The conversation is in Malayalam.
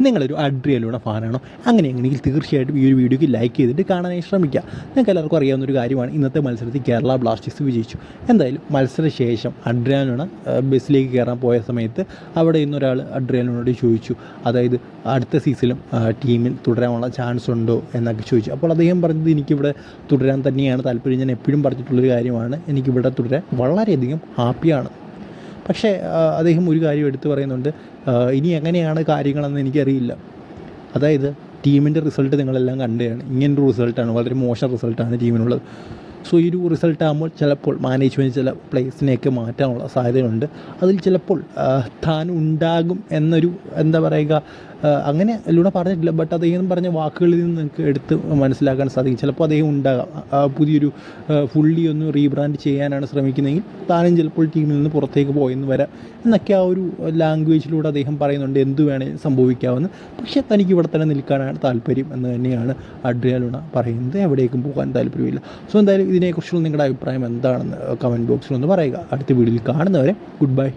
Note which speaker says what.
Speaker 1: നിങ്ങളൊരു അഡ്രിയലൂടെ ഫാനാണോ? അങ്ങനെയാണെങ്കിൽ തീർച്ചയായിട്ടും ഈ ഒരു വീഡിയോക്ക് ലൈക്ക് ചെയ്തിട്ട് കാണാൻ ശ്രമിക്കുക. നിങ്ങൾക്ക് എല്ലാവർക്കും അറിയാവുന്ന ഒരു കാര്യമാണ് ഇന്നത്തെ മത്സരത്തിൽ കേരള ബ്ലാസ്റ്റേഴ്സ് വിജയിച്ചു. എന്തായാലും മത്സരശേഷം അഡ്രിയാനോണ ബസ്സിലേക്ക് കയറാൻ പോയ സമയത്ത് അവിടെ ഇന്നൊരാൾ അഡ്രിയാനോട് ചോദിച്ചു അതായത് അടുത്ത സീസണിലും ടീമിൽ തുടരാനുള്ള ചാൻസ് ഉണ്ടോ? എന്നൊക്കെ ചോദിച്ചു. അപ്പോൾ അദ്ദേഹം പറഞ്ഞത് എനിക്കിവിടെ തുടരാൻ തന്നെയാണ് താല്പര്യം. ഞാൻ എപ്പോഴും പറഞ്ഞിട്ടുള്ളൊരു കാര്യമാണ് എനിക്കിവിടെ തുടരാൻ വളരെയധികം ഹാപ്പിയാണ് പക്ഷേ അദ്ദേഹം ഒരു കാര്യം എടുത്തു പറയുന്നുണ്ട്. ഇനി എങ്ങനെയാണ് കാര്യങ്ങളെന്ന് എനിക്കറിയില്ല. അതായത് ടീമിന്റെ റിസൾട്ട് നിങ്ങളെല്ലാം കണ്ടുകയാണ് ഇങ്ങനൊരു റിസൾട്ടാണ് വളരെ മോശം റിസൾട്ടാണ് ടീമിനുള്ളത്. സോ ഈ ഒരു റിസൾട്ട് ആകുമ്പോൾ ചിലപ്പോൾ മാനേജ്മെന്റ് ചില പ്ലേസിനെയൊക്കെ മാറ്റാനുള്ള സാധ്യതയുണ്ട്. അതിൽ ചിലപ്പോൾ താൻ ഉണ്ടാകും എന്നൊരു എന്താ പറയുക അങ്ങനെ ലൂണ പറഞ്ഞിട്ടില്ല ബട്ട് അദ്ദേഹം പറഞ്ഞ വാക്കുകളിൽ നിന്ന് നിങ്ങൾക്ക് എടുത്ത് മനസ്സിലാക്കാൻ സാധിക്കും. ചിലപ്പോൾ അദ്ദേഹം ഉണ്ടാകാം. പുതിയൊരു ഫുള്ളി ഒന്ന് റീബ്രാൻഡ് ചെയ്യാനാണ് ശ്രമിക്കുന്നതെങ്കിൽ താനും ചിലപ്പോൾ ടീമിൽ നിന്ന് പുറത്തേക്ക് പോയെന്ന് വരാം. എന്നൊക്കെ ആ ഒരു ലാംഗ്വേജിലൂടെ അദ്ദേഹം പറയുന്നുണ്ട് എന്ത് വേണേലും സംഭവിക്കാമെന്ന് പക്ഷേ തനിക്ക് ഇവിടെ തന്നെ നിൽക്കാനാണ് താല്പര്യം എന്ന് തന്നെയാണ് അഡ്രിയാലുണ പറയുന്നത്. എവിടേക്കും പോകാൻ താല്പര്യമില്ല. സോ എന്തായാലും ഇതിനെക്കുറിച്ചുള്ള നിങ്ങളുടെ അഭിപ്രായം എന്താണെന്ന് കമന്റ് ബോക്സിൽ ഒന്ന് പറയുക. അടുത്ത വീഡിയോയിൽ കാണുന്നവരെ ഗുഡ് ബൈ